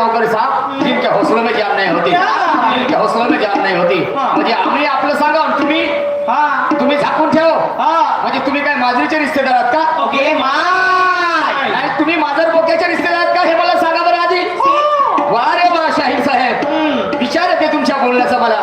नौकर साहब जिनके हौसलों में जान नहीं होती? जिनके हौसलों में जान नाही होती। हाँ. म्हणजे आम्ही आपलं सांगा आणि तुम्ही? हा तुम्ही झाकून ठेव. हा म्हणजे तुम्ही काय माजरीचे रिश्तेदार आहात का? ओके नाही तुम्ही माजर बोक्याचे रिश्तेदार आहात का? हे मला सांगा बरं आधी. वा रे वा शाहीर साहेब. विचार येते तुमच्या बोलण्याचा मला.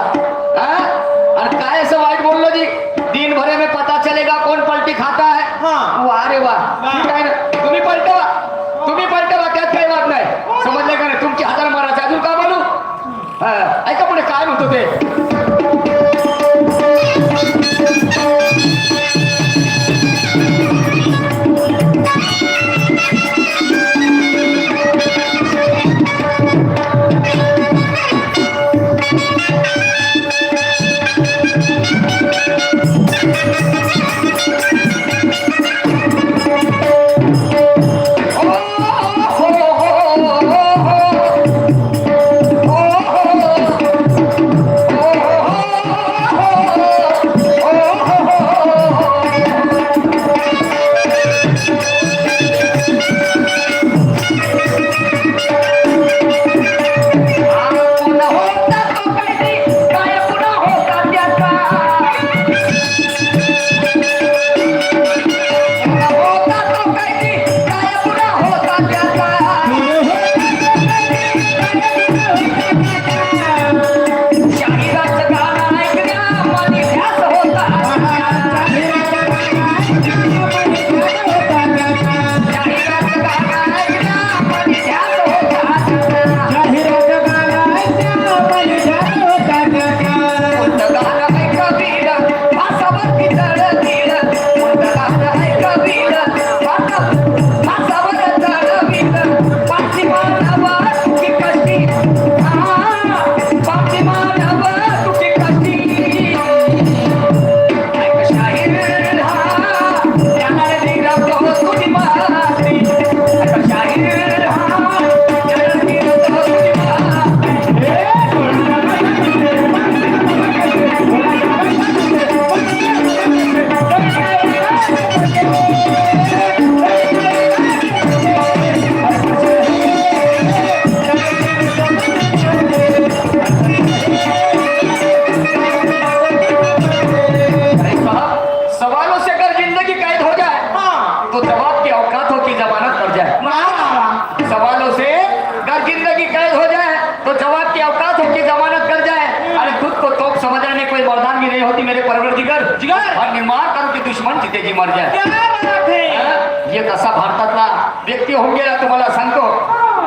दुश्मन मर एक असा भारतातला व्यक्ती होऊन गेला तुम्हाला सांगतो.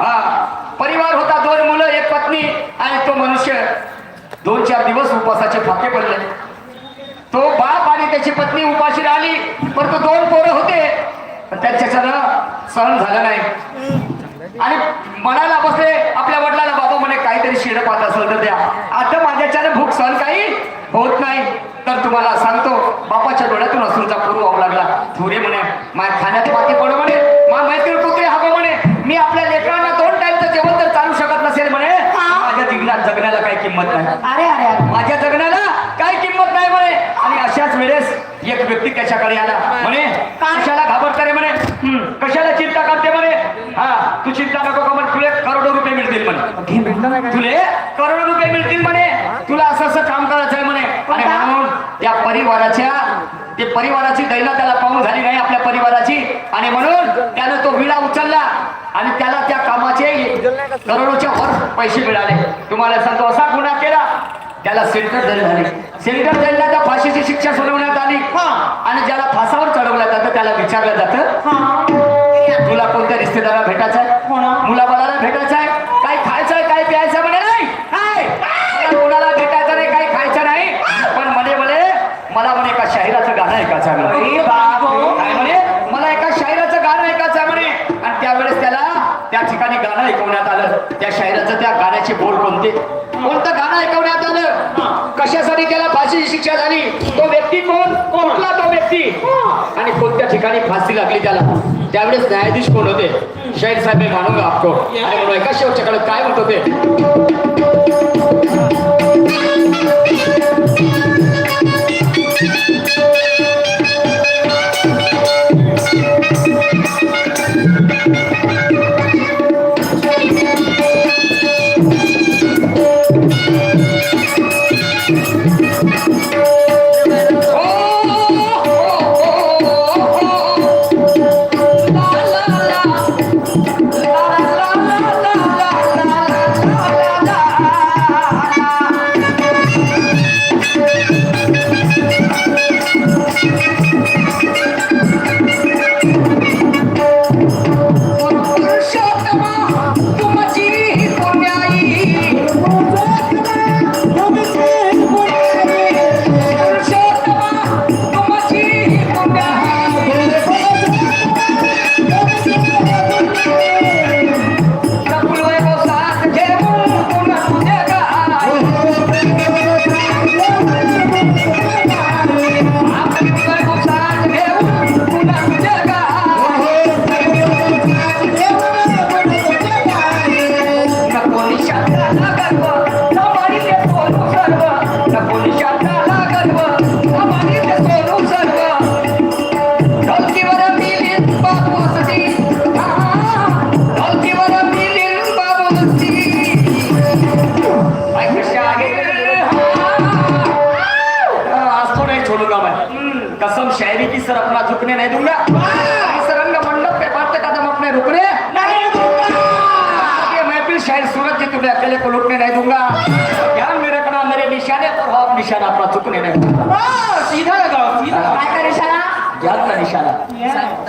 हा. परिवार होता दोन मुलं एक पत्नी आणि तो मनुष्य. दोन चार दिवस उपासाचे फाके पडले. तो बाप आणि त्याची पत्नी उपाशी राहिली परंतु दोन पोरं होते. पण त्यांच्याच्यानं सहन झालं नाही. आणि मनाला बसले आपल्या वडिलाला बाबा म्हणे काहीतरी शिड पाहत असेल तर द्या. आता माझ्याच्यानं भूक सहन काही होत नाही. तर तुम्हाला सांगतो बापाच्या डोळ्यातून असूनचा पूर्व वाहू लागला. थोडे म्हणे माझ्या खाण्यात माती पडू म्हणे. मा माहिती कुत्रे हवं म्हणे. मी आपल्या लेकरांना दोन टाइमचं जेवण तर चालू शकत नसेल म्हणे. माझ्या जीवनात जगण्याला काही किंमत नाही. अरे अरे. माझ्या जगण्याला नाही म्हणे. आणि अशाच वेळेस एक व्यक्ती त्याच्याकडे आला. म्हणे कशाला घाबरते रे म्हणे? "हं, कशाला चिंता करते म्हणे? हा तू चिंता नको का म्हणे. तुले करोडो रुपये मिळतील म्हणे. तुले करोडो रुपये मिळतील म्हणे. तुला असं असं काम करायचं आहे म्हणे. आणि म्हणून त्या परिवाराच्या ते परिवाराची दैना त्याला पाहून झाली नाही आपल्या परिवाराची. आणि म्हणून त्यानं तो विडा उचलला. आणि त्याला त्या कामाचे करोडोच्या वर पैसे मिळाले. तुम्हाला सांगतो असा गुन्हा केला. त्याला सेंटर जेल झाली. सेंटर जेलला त्या फाशीची शिक्षा सुनावण्यात आली. आणि ज्याला फासावर चढवलं जातं त्याला विचारलं जातं तुला कोणत्या रिश्तेदाराला भेटायचं आहे कोणा? मुलाबाळाला भेटायचं आहे काय खायचं आहे काय प्यायचं म्हणे? नाही. काय मला कोणाला भेटायचं नाही काही खायचं नाही. पण म्हणे म्हणे मला म्हणे एका शाहिराचं गाणं ऐकायचं म्हणे. काय मला एका शाहिराचं गाणं ऐकायचं आहे म्हणे. आणि त्यावेळेस त्याला त्या ठिकाणी गाणं ऐकवण्यात आलं. त्या शाहिराचं त्या गाण्याचे बोल कोणते कोणतं गाणं ऐकवण्यात आलं कशासाठी त्याला फाशीची शिक्षा झाली तो व्यक्ती कोण? कुठला तो व्यक्ती? आणि कोणत्या ठिकाणी फाशी लागली त्याला? त्यावेळेस न्यायाधीश कोण होते? शाहीर साहेब मैं मानूंगा आपको आणि म्हणून एका शेवटच्या काळात काय म्हणत होते?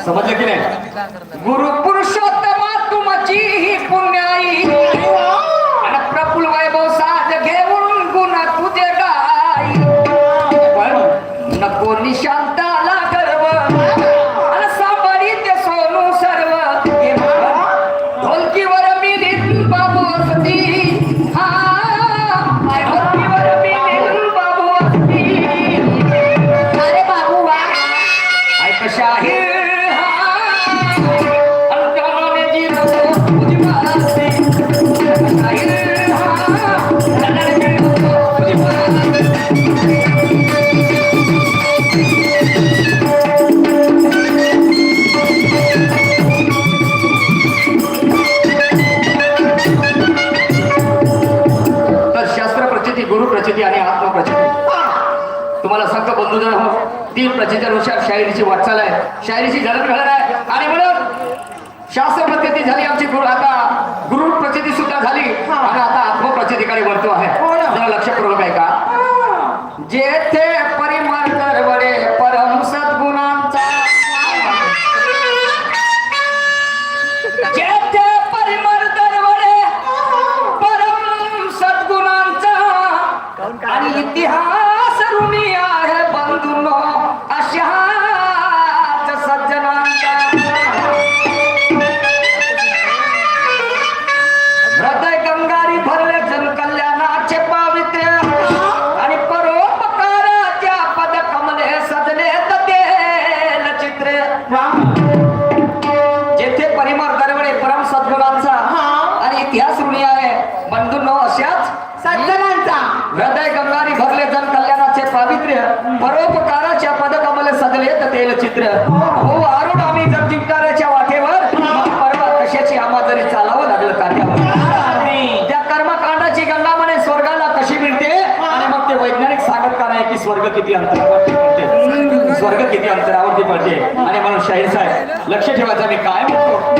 समजलं की नाही? गुरु पडेल चित्र. हो, हो अरुण आम्ही जर जिंकाराच्या वाटेवर परवा कशाची आम्हा जरी चालावं लागलं कार्यावर त्या कर्मकांडाची गंगा म्हणे स्वर्गाला कशी मिळते? आणि मग ते वैज्ञानिक सांगत का नाही की स्वर्ग किती अंतरावरती स्वर्ग किती अंतरावरती पडते? आणि म्हणून शाहीर साहेब लक्ष ठेवायचं मी काय म्हणतो?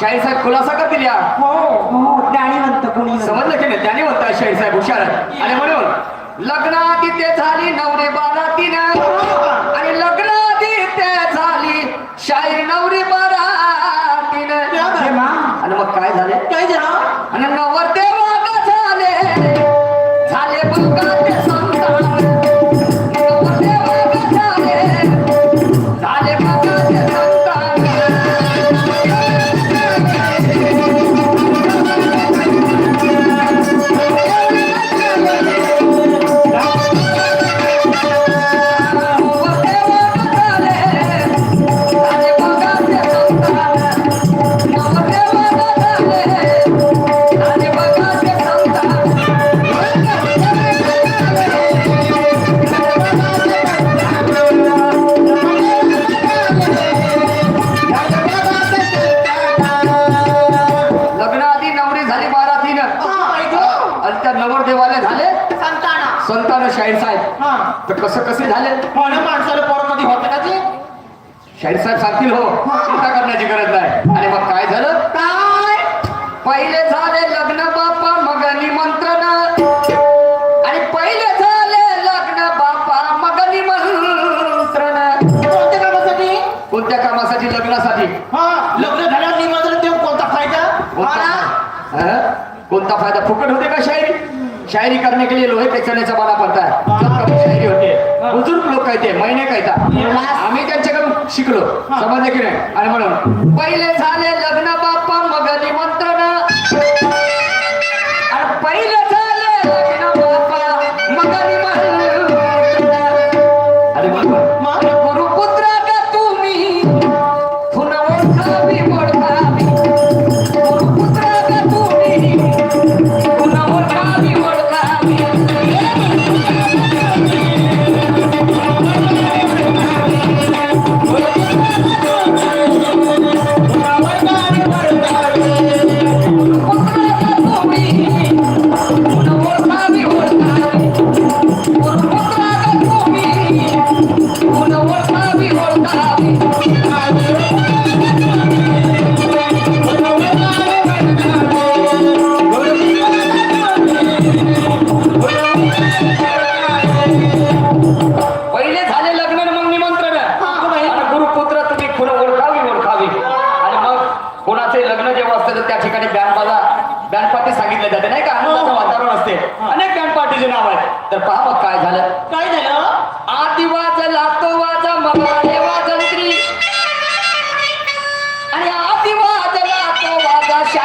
शाहीर खुलासा का दिल्या हो, हो, हो, समजलं की नाही? ज्ञानीवंत शाहीर साहेब हुशार आणि म्हणून लग्नाआधी ते झाली नवरे बारा तीन. आणि लग्नाआधी ते झाली शाहीर नवरे बारा तीन. आणि मग काय झालं? काय झालं? आणि नव तर कसं कसे झाले? म्हणून माणसाला पोर कधी होतं का ते? शाहीर साहेब सांगतील हो. चिंता करण्याची गरज नाही. आणि मग काय झालं? काय? पहिले झाले लग्न बापा मग निमंत्रण. आणि पहिले झाले लग्न बापा मग निमंत्रण. कोणत्या कामासाठी? कोणत्या कामासाठी? लग्नासाठी. हा लग्न झाल्यावर निमंत्रण देऊन कोणता फायदा? कोणता हं? कोणता फायदा? फुकट होते का शायरी शायरी करने के लिए लोहे पे चण्याचा बना पडता है। शायरी होते बुजुर्ग लोक कहते महिने कहता। आम्ही त्यांच्याकडून शिकलो। समजले की नाही? आणि म्हणून पहिले झाले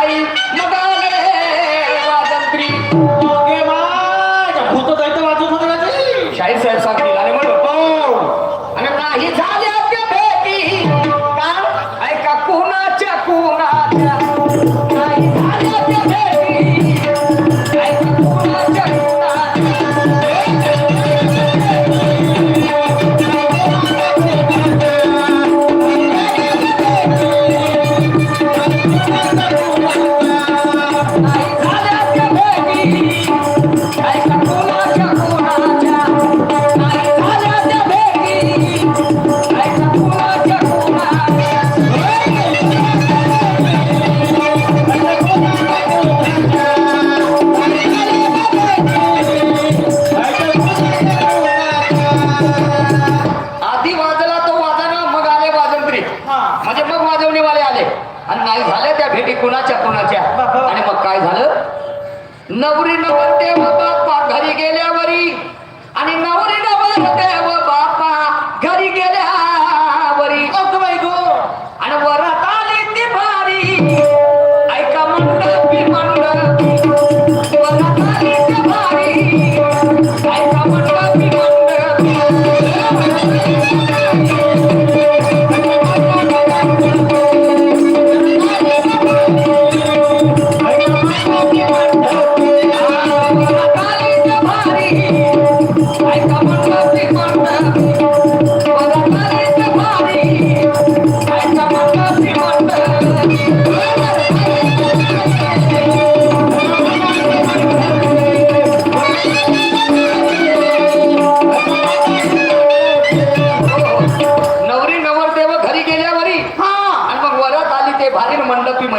Ai, não dá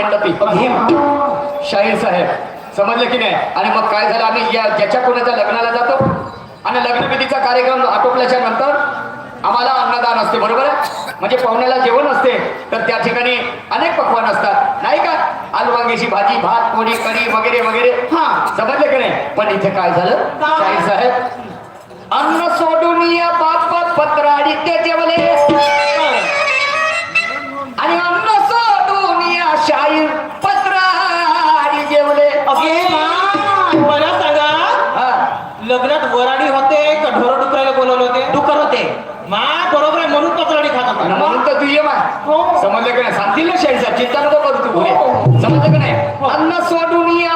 मंडपी मंडपी शाहीर साहेब समजलं की नाही? आणि मग काय झालं? आम्ही या ज्याच्या कोणाच्या लग्नाला जातो आणि लग्नविधीचा कार्यक्रम आटोपल्याच्या नंतर आम्हाला अन्नदान असते बरोबर आहे? म्हणजे पाहुण्याला जेवण असते तर त्या ठिकाणी अनेक पक्वान असतात. नाही का? आलू भाजी भात पोळी कढी वगैरे वगैरे. हा. समजलं की नाही? पण इथे काय झालं? शाहीर साहेब अन्न सोडून या बाप आणि ते जेवले. लग्नात वराडी होते का ढोर डुकरायला बोलवले होते? डुकर होते. मा बरोबर आहे म्हणून पत्राडी खात होता. म्हणून तर तू ये माय हो. समजलं का नाही? सांगतील ना साहेब चिंता नको करू तू. पुढे समजलं का नाही? हो. अन्न सोडून या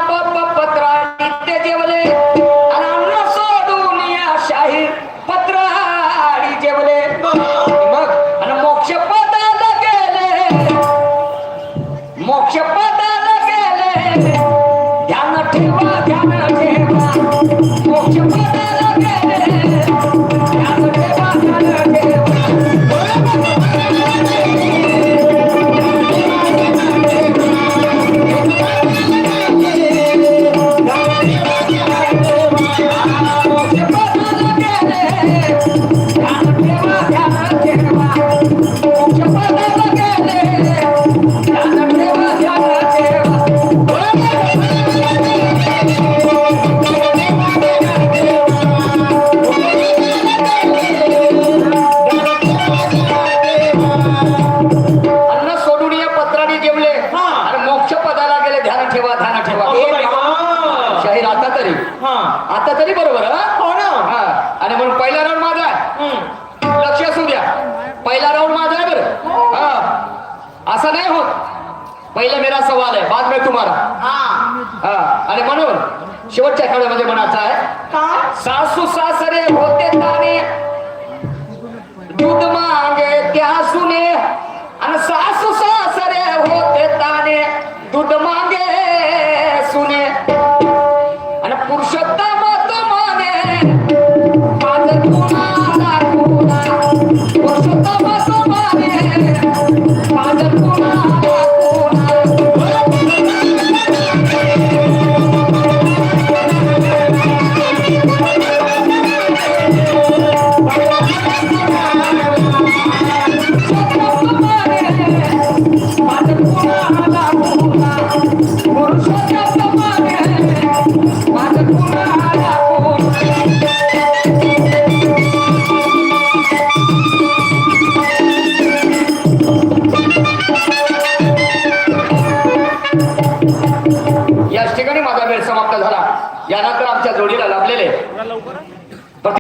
आणि म्हणून पहिला राऊंड माझा आहे. लक्ष असू द्या. पहिला राऊंड माझा आहे बरं. असं नाही होत. पहिला मेरा सवाल आहे. बाद में तुम्हाला. आणि म्हणून शेवटच्या आठवड्यामध्ये म्हणायचा आहे. सासू सासरे होते ताने. दूध मागे त्या सुने. आणि सासू सासरे होते ताने. दूध मागे